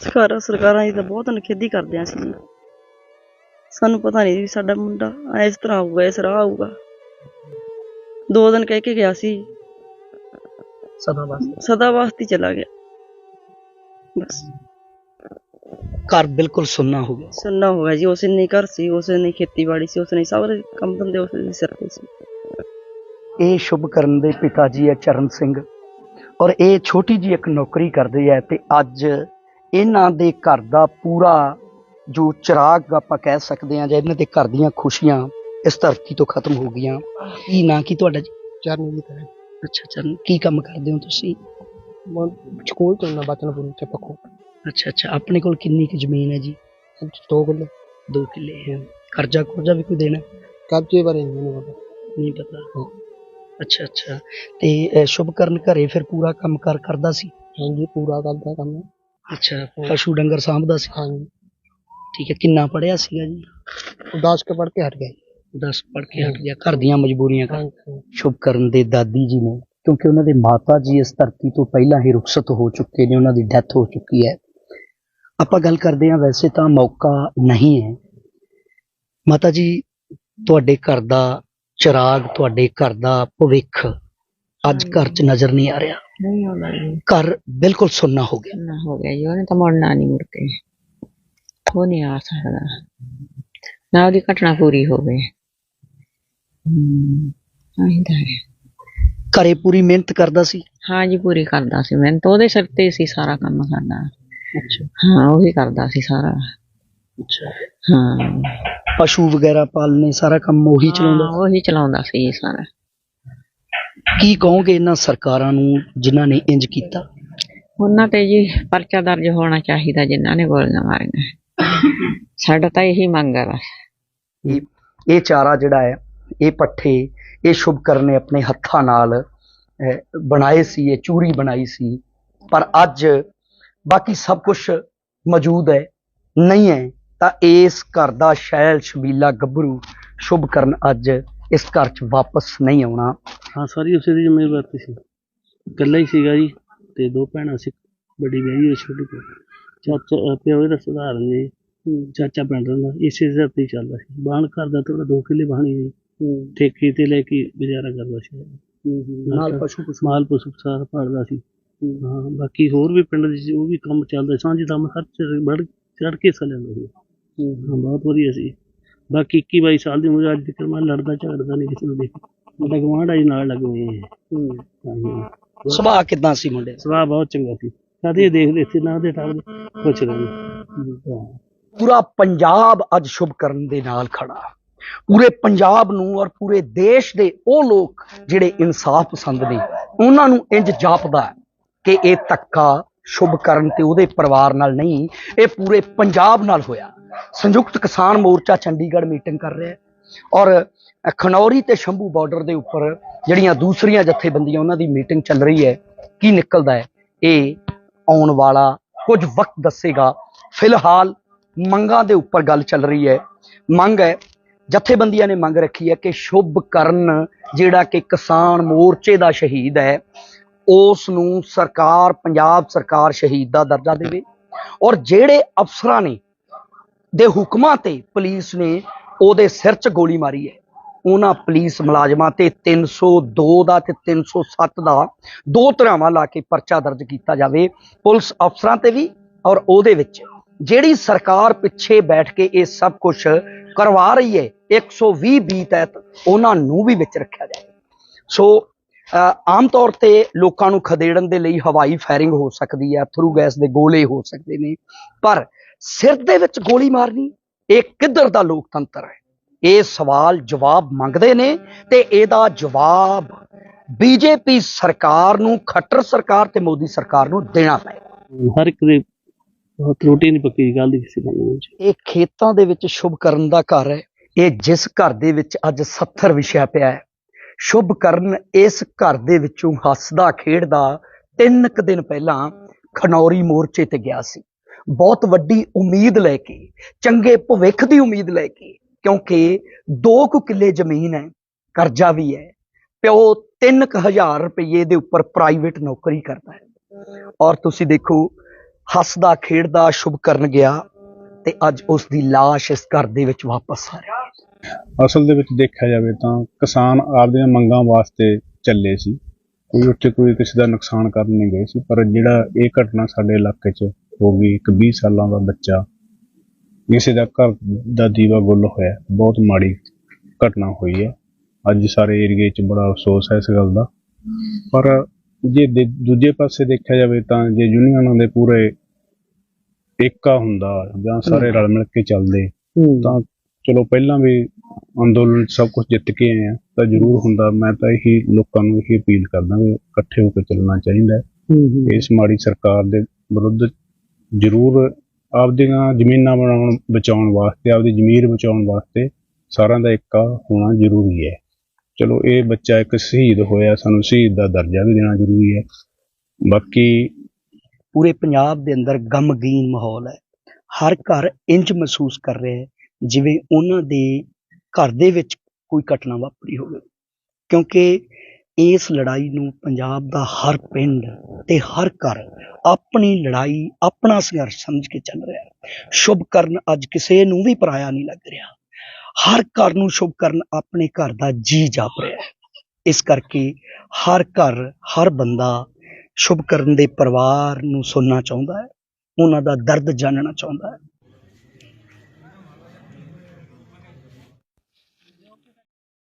ਸਰਕਾਰਾਂ ਸਰਕਾਰਾਂ ਜੀ ਤਾਂ ਬਹੁਤ ਨਖੇਦੀ ਕਰਦੇ ਆ ਸੀ ਸਾਨੂੰ ਪਤਾ ਨਹੀਂ ਵੀ ਸਾਡਾ ਮੁੰਡਾ ਇਸ ਤਰ੍ਹਾਂ ਆਊਗਾ ਇਸ ਰਾਹ ਆਊਗਾ। ਦੋ ਦਿਨ ਕਹਿ ਕੇ ਗਿਆ ਸੀ। ਸਦਾ ਵਾਸਤੇ। ਸਦਾ ਵਾਸਤੇ ਚਲਾ ਗਿਆ। ਬਸ। ਘਰ ਬਿਲਕੁਲ ਸੁੰਨਾ ਹੋ ਗਿਆ। ਸੁਣਨਾ ਹੋਗਾ ਜੀ। ਉਸੇ ਨੇ ਘਰ ਸੀ ਉਸੇ ਨੇ ਖੇਤੀਬਾੜੀ ਸੀ ਉਸਨੇ ਸਾਰੇ ਕੰਮ ਧੰਦੇ ਉਸੇ ਦੇ ਸਿਰ ਤੇ ਸੀ। ਇਹ ਸ਼ੁਭ ਕਰਨ ਦੇ ਪਿਤਾ ਜੀ ਹੈ ਚਰਨ ਸਿੰਘ। ਔਰ ਇਹ ਛੋਟੀ ਜੀ ਇੱਕ ਨੌਕਰੀ ਕਰਦੇ ਹੈ ਤੇ ਅੱਜ ਇਹਨਾਂ ਦੇ ਘਰ ਦਾ ਪੂਰਾ ਜੋ ਚਿਰਾਗ ਆਪਾਂ ਕਹਿ ਸਕਦੇ ਹਾਂ ਜਾਂ ਇਹਨਾਂ ਦੇ ਘਰ ਦੀਆਂ ਖੁਸ਼ੀਆਂ ਇਸ ਧਰਤੀ ਤੋਂ ਖਤਮ ਹੋ ਗਈਆਂ। ਕੀ ਨਾਂ ਕੀ ਤੁਹਾਡਾ ਜੀ? ਚਰਨਜੀਤ ਹੈ ਅੱਛਾ ਚਰਨ। ਕੀ ਕੰਮ ਕਰਦੇ ਹੋ ਤੁਸੀਂ? ਮੈਂ ਸਕੂਲ ਤੋਂ ਨਾ ਬਚਨਪੁਰ ਚ ਪੱਖੋ। ਅੱਛਾ ਅੱਛਾ। ਆਪਣੇ ਕੋਲ ਕਿੰਨੀ ਕੁ ਜ਼ਮੀਨ ਹੈ ਜੀ? ਦੋ ਕਿੱਲੇ। 2 ਕਿੱਲੇ ਹੈ। ਕਰਜ਼ਾ ਕੁਰਜ਼ਾ ਵੀ ਕੋਈ ਦੇਣਾ? ਹੈ? ਕਬਜੇ ਬਾਰੇ ਨਹੀਂ ਪਤਾ। ਨਹੀਂ ਪਤਾ। ਅੱਛਾ ਅੱਛਾ। ਤੇ ਅਹ, ਸ਼ੁਭ ਕਰਨ ਘਰੇ ਫਿਰ ਪੂਰਾ ਕੰਮ ਕਾਰ ਕਰਦਾ ਸੀ? ਹਾਂਜੀ ਪੂਰਾ ਕਰਦਾ ਕੰਮ। ਅੱਛਾ ਪਸ਼ੂ ਡੰਗਰ ਸਾਂਭਦਾ ਸੀ। ਹਾਂਜੀ। ਠੀਕ ਹੈ ਕਿੰਨਾ ਪੜਿਆ ਸੀਗਾ ਜੀ? 10 ਕੇ ਪੜ ਕੇ ਹਟ ਗਿਆ 10 ਪੜ ਕੇ ਹਟ ਗਿਆ ਘਰ ਦੀਆਂ ਮਜਬੂਰੀਆਂ ਕਰ ਸ਼ੁਭ ਕਰਨ ਦੇ ਦਾਦੀ ਜੀ ਨੇ ਕਿਉਂਕਿ ਉਹਨਾਂ ਦੇ ਮਾਤਾ ਜੀ ਇਸ ਧਰਤੀ ਤੋਂ ਪਹਿਲਾਂ ਹੀ ਰੁਖਸਤ ਹੋ ਚੁੱਕੇ ਨੇ ਉਹਨਾਂ ਦੀ ਡੈਥ ਹੋ ਚੁੱਕੀ ਹੈ। ਆਪਾਂ ਗੱਲ ਕਰਦੇ ਹਾਂ ਵੈਸੇ ਤਾਂ ਮੌਕਾ ਨਹੀਂ ਹੈ। ਮਾਤਾ ਜੀ ਤੁਹਾਡੇ ਘਰ ਦਾ ਚਿਰਾਗ ਤੁਹਾਡੇ ਘਰ ਦਾ ਭਵਿੱਖ ਅੱਜ ਘਰ 'ਚ ਨਜ਼ਰ ਨਹੀਂ ਆ ਰਿਹਾ। ਨਹੀਂ ਆਉਂਦਾ ਜੀ। ਘਰ ਬਿਲਕੁਲ ਸੁੰਨਾ ਹੋ ਗਿਆ। ਨਾ ਹੋ ਗਿਆ ਜੀ ਉਹਨੇ ਤਾਂ ਮੁੜਨਾ ਨਹੀਂ ਮੁੜ ਕੇ। ਉਹ ਨਹੀਂ ਆ ਸਕਦਾ। ਨਾ ਉਹਦੀ ਘਟਨਾ ਪੂਰੀ ਹੋਵੇ। ਹਮ ਆਹੀਂ ਤਾਂ ਹੈ। ਘਰੇ ਪੂਰੀ ਮਿਹਨਤ ਕਰਦਾ ਸੀ? ਹਾਂ ਜੀ ਪੂਰੀ ਕਰਦਾ ਸੀ ਮੈਂ ਤਾਂ ਉਹਦੇ ਸਿਰ ਤੇ ਸੀ ਸਾਰਾ ਕੰਮ ਕਰਨਾ ਅੱਛਾ। ਹਾਂ ਉਹੀ ਕਰਦਾ ਸੀ ਸਾਰਾ। ਅੱਛਾ। ਹਾਂ। ਪਸ਼ੂ ਵਗੈਰਾ ਪਾਲਨੇ ਸਾਰਾ ਕੰਮ ਉਹੀ ਚਲਾਉਂਦਾ ਹਾਂ, ਉਹੀ ਚਲਾਉਂਦਾ ਸੀ ਜੀ ਸਾਰਾ। ਕੀ ਕਹੋਗੇ ਇਹਨਾਂ ਸਰਕਾਰਾਂ ਨੂੰ ਜਿਨ੍ਹਾਂ ਨੇ ਇੰਜ ਕੀਤਾ? ਉਹਨਾਂ ਤੇ ਜੀ ਪਰਚਾ ਦਰਜ ਹੋਣਾ ਚਾਹੀਦਾ ਜਿਨ੍ਹਾਂ ਨੇ ਗੋਲੀਆਂ ਮਾਰੀਆਂ। ਸਾਡਾ ਤਾਂ ਇਹੀ ਮੰਗ ਹੈ ਬਸ। ਇਹ ਇਹ ਚਾਰਾ ਜਿਹੜਾ ਹੈ ਇਹ ਪੱਠੇ ਇਹ ਸ਼ੁਭਕਰਨ ਨੇ ਆਪਣੇ ਹੱਥਾਂ ਨਾਲ ਅਹ, ਬਣਾਏ ਸੀ ਇਹ ਚੂਰੀ ਬਣਾਈ ਸੀ। ਪਰ ਅੱਜ ਬਾਕੀ ਸਭ ਕੁਝ ਮੌਜੂਦ ਹੈ ਨਹੀਂ ਹੈ ਤਾਂ ਇਸ ਘਰ ਦਾ ਸ਼ੈਲ ਸ਼ਬੀਲਾ ਗੱਭਰੂ ਸ਼ੁਭਕਰਨ ਅੱਜ ਇਸ ਘਰ 'ਚ ਵਾਪਸ ਨਹੀਂ ਆਉਣਾ। ਹਾਂ ਸਾਰੀ ਉਸੇ ਦੀ ਜ਼ਿੰਮੇਵਾਰੀ ਸੀ। ਇਕੱਲਾ ਹੀ ਸੀਗਾ ਜੀ ਤੇ ਦੋ ਭੈਣਾਂ ਸੀ ਵੱਡੀ ਵਿਆਹੀ ਹੋਈ ਛੋਟੀ ਕੋਲ ਚਾਚਾ ਪਿਓ ਇਹਦਾ ਸਧਾਰਨ ਜੀ। ਚਾਚਾ ਪਿੰਡ ਦਾ। ਇਸੇ ਸਿਰ ਤੇ ਹੀ ਚੱਲਦਾ ਸੀ। ਬਾਣ ਘਰ ਦਾ ਥੋੜਾ ਦੋ ਕਿੱਲੇ ਬਾਣੀ ਜੀ ਠੇਕੇ ਤੇ ਲੈ ਕੇ ਗੁਜ਼ਾਰਾ ਕਰਦਾ ਸੀ। ਨਾਲ ਪਸ਼ੂ ਪਸ਼ੂ। ਮਾਲ ਪਸ਼ੂ ਸਾਰਾ ਪਾਲਦਾ ਸੀ। ਹਾਂ। ਬਾਕੀ ਹੋਰ ਵੀ ਪਿੰਡ ਦੇ ਸੀ, ਉਹ ਵੀ ਕੰਮ ਚੱਲਦਾ ਸੀ। ਸਾਂਝੀ ਦਾ ਹਰ ਚੜ ਕੇ ਹਿੱਸਾ ਲੈਂਦਾ ਸੀ। ਹਾਂ ਬਹੁਤ ਵਧੀਆ ਸੀ। ਬਾਕੀ 21 22 ਸਾਲ ਦੀ ਉਮਰ ਅੱਜ ਤੱਕ ਮੈਂ ਲੜਦਾ ਝਗੜਦਾ ਨਹੀਂ ਕਿਸੇ ਨੂੰ ਦੇਖ। ਮੇਰਾ ਗਵਾਂਢ ਆਈ ਨਾਲ ਲੱਗ ਹੋਏ ਹੈ। ਹਾਂਜੀ। ਸੁਭਾਅ ਕਿਦਾਂ ਸੀ ਮੁੰਡੇ ਦਾ? ਸੁਭਾਅ ਬਹੁਤ ਚੰਗਾ ਸੀ। ਕਦੇ ਦੇਖਦੇ ਸੀ ਨਾ ਦੇ ਟਾਈਮ ਪੁੱਛ ਹਾਂ। ਪੂਰਾ ਪੰਜਾਬ ਅੱਜ ਸ਼ੁਭਕਰਨ ਦੇ ਨਾਲ ਖੜਾ। ਪੂਰੇ ਪੰਜਾਬ ਨੂੰ ਔਰ ਪੂਰੇ ਦੇਸ਼ ਦੇ ਉਹ ਲੋਕ ਜਿਹੜੇ ਇਨਸਾਫ ਪਸੰਦ ਨੇ ਉਹਨਾਂ ਨੂੰ ਇੰਜ ਜਾਪਦਾ ਹੈ ਕਿ ਇਹ ਧੱਕਾ ਸ਼ੁਭਕਰਨ ਤੇ ਉਹਦੇ ਪਰਿਵਾਰ ਨਾਲ ਨਹੀਂ ਇਹ ਪੂਰੇ ਪੰਜਾਬ ਨਾਲ ਹੋਇਆ। ਸੰਯੁਕਤ ਕਿਸਾਨ ਮੋਰਚਾ ਚੰਡੀਗੜ੍ਹ ਮੀਟਿੰਗ ਕਰ ਰਿਹਾ ਹੈ। ਔਰ ਖਨੌਰੀ ਤੇ ਸ਼ੰਭੂ ਬਾਰਡਰ ਦੇ ਉੱਪਰ ਜਿਹੜੀਆਂ ਦੂਸਰੀਆਂ ਜਥੇਬੰਦੀਆਂ ਉਹਨਾਂ ਦੀ ਮੀਟਿੰਗ ਚੱਲ ਰਹੀ ਹੈ, ਕੀ ਨਿਕਲਦਾ ਹੈ? ਇਹ ਆਉਣ ਵਾਲਾ ਕੁਝ ਵਕਤ ਦੱਸੇਗਾ। ਫਿਲਹਾਲ ਮੰਗਾਂ ਦੇ ਉੱਪਰ ਗੱਲ ਚੱਲ ਰਹੀ ਹੈ। ਮੰਗ ਹੈ, ਜਥੇਬੰਦੀਆਂ ਨੇ ਮੰਗ ਰੱਖੀ ਹੈ ਕਿ ਸ਼ੁਭ ਕਰਨ ਜਿਹੜਾ ਕਿ ਕਿਸਾਨ ਮੋਰਚੇ ਦਾ ਸ਼ਹੀਦ ਹੈ, ਉਸ ਨੂੰ ਸਰਕਾਰ, ਪੰਜਾਬ ਸਰਕਾਰ ਸ਼ਹੀਦ ਦਾ ਦਰਜਾ ਦੇਵੇ। ਔਰ ਜਿਹੜੇ ਅਫਸਰਾਂ ਨੇ ਦੇ ਹੁਕਮਾਂ ਤੇ ਪੁਲਿਸ ਨੇ ਉਹਦੇ ਸਿਰ 'ਚ ਗੋਲੀ ਮਾਰੀ ਹੈ। ਉਹਨਾਂ ਪੁਲਿਸ ਮੁਲਾਜ਼ਮਾਂ ਤੇ 302 ਦਾ ਤੇ 307 ਦਾ ਦੋ ਧਰਾਵਾਂ ਲਾ ਕੇ ਪਰਚਾ ਦਰਜ ਕੀਤਾ ਜਾਵੇ। ਪੁਲਿਸ ਅਫਸਰਾਂ ਤੇ ਵੀ ਔਰ ਉਹਦੇ ਵਿੱਚ। ਜਿਹੜੀ ਸਰਕਾਰ ਪਿੱਛੇ ਬੈਠ ਕੇ ਇਹ ਸਭ ਕੁਝ ਕਰਵਾ ਰਹੀ ਹੈ 120 ਬੀ ਤਹਿਤ ਉਹਨਾਂ ਨੂੰ ਵੀ ਵਿੱਚ ਰੱਖਿਆ ਜਾਏ। ਸੋ ਆਮ ਤੌਰ ਤੇ ਲੋਕਾਂ ਨੂੰ ਖਦੇੜਨ ਦੇ ਲਈ ਹਵਾਈ ਫਾਇਰਿੰਗ ਹੋ ਸਕਦੀ ਹੈ ਥਰੂ ਗੈਸ ਦੇ ਗੋਲੇ ਹੋ ਸਕਦੇ ਨੇ। ਪਰ ਸਿਰ ਦੇ ਵਿੱਚ ਗੋਲੀ ਮਾਰਨੀ ਇਹ ਕਿੱਧਰ ਦਾ ਲੋਕਤੰਤਰ ਹੈ? ਇਹ ਸਵਾਲ ਜਵਾਬ ਮੰਗਦੇ ਨੇ ਤੇ ਇਹਦਾ ਜਵਾਬ ਬੀਜੇਪੀ ਸਰਕਾਰ ਨੂੰ ਖੱਟਰ ਸਰਕਾਰ ਤੇ ਮੋਦੀ ਸਰਕਾਰ ਨੂੰ ਦੇਣਾ ਪਏਗਾ ਹਰ ਇੱਕ ਦੇ ਬਹੁਤ ਰੋਟੀ ਨਹੀਂ ਪੱਕੀ ਗੱਲ ਦੀ ਕਿਸੇ ਗੱਲ ਵਿੱਚ ਇਹ ਖੇਤਾਂ ਦੇ ਵਿੱਚ ਸ਼ੁਭ ਕਰਨ ਦਾ ਘਰ ਹੈ। ਇਹ ਜਿਸ ਘਰ ਦੇ ਵਿੱਚ ਅੱਜ 70 ਵਿਛਿਆ ਪਿਆ ਹੈ। ਸ਼ੁਭ ਕਰਨ ਇਸ ਘਰ ਦੇ ਵਿੱਚੋਂ ਹੱਸਦਾ ਖੇਡਦਾ ਤਿੰਨ ਕੁ ਦਿਨ ਪਹਿਲਾਂ ਖਨੌਰੀ ਮੋਰਚੇ ਤੇ ਗਿਆ ਸੀ। ਬਹੁਤ ਵੱਡੀ ਉਮੀਦ ਲੈ ਕੇ, ਚੰਗੇ ਭਵਿੱਖ ਦੀ ਉਮੀਦ ਲੈ ਕੇ, ਕਿਉਂਕਿ 2 ਕੁ ਕਿੱਲੇ ਜ਼ਮੀਨ ਹੈ, ਕਰਜ਼ਾ ਵੀ ਹੈ, ਪਿਓ 3000 ਰੁਪਏ ਦੇ ਉੱਪਰ ਪ੍ਰਾਈਵੇਟ ਨੌਕਰੀ ਕਰਦਾ ਹੈ। ਔਰ ਤੁਸੀਂ ਦੇਖੋ, ਹੱਸਦਾ, ਖੇਡਦਾ, ਸ਼ੁਭ ਕਰਨ ਗਿਆ ਤੇ ਅੱਜ ਉਸ ਦੀ ਲਾਸ਼ ਇਸ ਘਰ ਦੇ ਵਿੱਚ ਵਾਪਸ ਆ ਰਹੀ ਅਸਲ ਦੇ ਵਿੱਚ ਦੇਖਿਆ ਜਾਵੇ ਤਾਂ ਕਿਸਾਨ ਆਪਦੀਆਂ ਮੰਗਾਂ ਵਾਸਤੇ ਚੱਲੇ ਸੀ, ਕੋਈ ਉੱਥੇ ਕੋਈ ਕਿਸੇ ਦਾ ਨੁਕਸਾਨ ਕਰਨ ਨਹੀਂ ਗਏ ਸੀ, ਪਰ ਜਿਹੜਾ ਇਹ ਘਟਨਾ ਸਾਡੇ ਇਲਾਕੇ 'ਚ ਹੋ ਗਈ ਇੱਕ 20 ਸਾਲਾਂ ਦਾ ਬੱਚਾ। ਕਿਸੇ ਦਾ ਘਰ ਦਾ ਦੀਵਾ ਗੁੱਲ ਹੋਇਆ। ਬਹੁਤ ਮਾੜੀ ਘਟਨਾ ਹੋਈ ਹੈ। ਅੱਜ ਸਾਰੇ ਏਰੀਏ 'ਚ ਬੜਾ ਅਫਸੋਸ ਹੈ ਇਸ ਗੱਲ ਦਾ। ਪਰ ਜੇ ਦੂਜੇ ਪਾਸੇ ਦੇਖਿਆ ਜਾਵੇ ਤਾਂ ਜੇ ਯੂਨੀਅਨਾਂ ਦੇ ਪੂਰੇ ਏਕਾ ਹੁੰਦਾ ਜਾਂ ਸਾਰੇ ਰਲ ਮਿਲ ਕੇ ਚੱਲਦੇ ਤਾਂ ਚਲੋ ਪਹਿਲਾਂ ਵੀ ਅੰਦੋਲਨ ਸਭ ਕੁਝ ਜਿੱਤ ਕੇ ਆਏ ਆ ਤਾਂ ਜ਼ਰੂਰ ਹੁੰਦਾ। ਮੈਂ ਤਾਂ ਇਹੀ ਲੋਕਾਂ ਨੂੰ ਇਹੀ ਅਪੀਲ ਕਰਦਾ ਵੀ ਇਕੱਠੇ ਹੋ ਕੇ ਚੱਲਣਾ ਚਾਹੀਦਾ ਇਸ ਮਾੜੀ ਸਰਕਾਰ ਦੇ ਵਿਰੁੱਧ ਜ਼ਰੂਰ ਆਪਦੀਆਂ ਜ਼ਮੀਨਾਂ ਬਣਾਉਣ, ਬਚਾਉਣ ਵਾਸਤੇ, ਆਪਦੀ ਜ਼ਮੀਰ ਬਚਾਉਣ ਵਾਸਤੇ ਸਾਰਿਆਂ ਦਾ ਇੱਕਾ ਹੋਣਾ ਜ਼ਰੂਰੀ ਹੈ। ਚਲੋ, ਇਹ ਬੱਚਾ ਇੱਕ ਸ਼ਹੀਦ ਹੋਇਆ, ਸਾਨੂੰ ਸ਼ਹੀਦ ਦਾ ਦਰਜਾ ਵੀ ਦੇਣਾ ਜ਼ਰੂਰੀ ਹੈ। ਬਾਕੀ ਪੂਰੇ ਪੰਜਾਬ ਦੇ ਅੰਦਰ ਗਮਗੀਨ ਮਾਹੌਲ ਹੈ। ਹਰ ਘਰ ਇੰਜ ਮਹਿਸੂਸ ਕਰ ਰਿਹਾ ਹੈ, ਜਿਵੇਂ ਉਹਨਾਂ ਦੇ ਘਰ ਦੇ ਵਿੱਚ ਕੋਈ ਘਟਨਾ ਵਾਪਰੀ ਹੋਵੇ। ਕਿਉਂਕਿ ਇਸ ਲੜਾਈ ਨੂੰ ਪੰਜਾਬ ਦਾ ਹਰ ਪਿੰਡ ਤੇ ਹਰ ਘਰ ਆਪਣੀ ਲੜਾਈ, ਆਪਣਾ ਸੰਘਰਸ਼ ਸਮਝ ਕੇ ਚੱਲ ਰਿਹਾ ਸ਼ੁਭ ਕਰਨ ਅੱਜ ਕਿਸੇ ਨੂੰ ਵੀ ਪਰਾਇਆ ਨਹੀਂ ਲੱਗ ਰਿਹਾ। ਹਰ ਘਰ ਨੂੰ ਸ਼ੁਭ ਕਰਨ ਆਪਣੇ ਘਰ ਦਾ ਜੀ ਜਾਪ ਰਿਹਾ ਇਸ ਕਰਕੇ ਹਰ ਘਰ, ਹਰ ਬੰਦਾ ਸ਼ੁਭ ਕਰਨ ਦੇ ਪਰਿਵਾਰ ਨੂੰ ਸੁਣਨਾ ਚਾਹੁੰਦਾ ਹੈ, ਉਹਨਾਂ ਦਾ ਦਰਦ ਜਾਣਨਾ ਚਾਹੁੰਦਾ ਹੈ।